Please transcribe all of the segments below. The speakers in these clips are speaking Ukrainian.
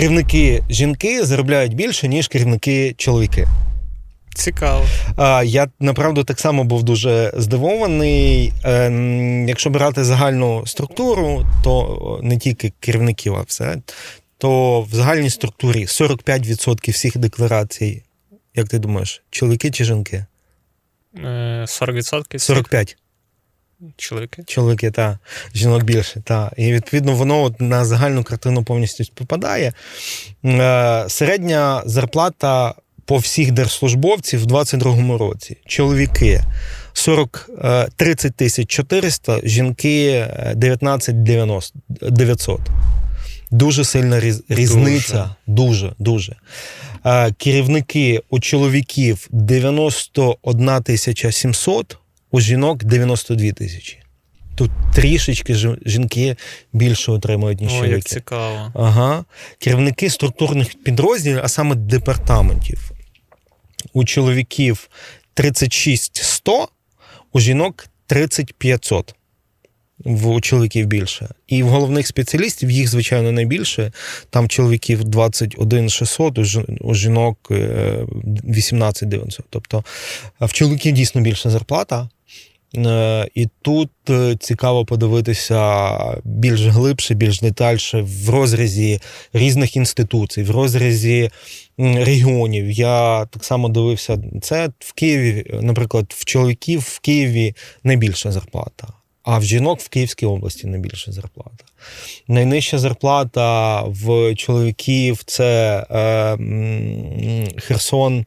керівники жінки заробляють більше, ніж керівники чоловіки. Цікаво. Я направду так само був дуже здивований. Е, Якщо брати загальну структуру, то не тільки керівників, а все, то в загальній структурі 45% всіх декларацій, як ти думаєш, чоловіки чи жінки? Е, 40% 45 чоловіки. чоловіки, та жінок більше. Та. І відповідно воно от на загальну картину повністю попадає. Е, Середня зарплата по всіх держслужбовців в 2022 році. Чоловіки 40, е, 30 тисяч 400, жінки е, 19 90 900. Дуже сильна різ- різниця. Дуже, дуже. Е, Керівники у чоловіків 91 тисяча 700, у жінок 92 тисячі. Тут трішечки жінки більше отримують, ніж О, як цікаво. Ага. Керівники структурних підрозділів, а саме департаментів. У чоловіків 36 100, у жінок 30 500. У чоловіків більше. І в головних спеціалістів їх, звичайно, найбільше. Там чоловіків 21 600, у жінок е, 18 900. Тобто в чоловіків дійсно більша зарплата. Е, І тут е, цікаво подивитися більш глибше, більш детальше в розрізі різних інституцій, в розрізі регіонів. Я так само дивився це в Києві, наприклад, в чоловіків в Києві найбільша зарплата, а в жінок в Київській області найбільша зарплата. Найнижча зарплата в чоловіків це е, Херсон.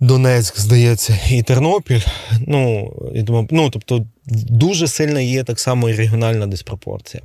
Донецьк, здається, і Тернопіль. Ну, я думаю, ну тобто дуже сильна є так само і регіональна диспропорція.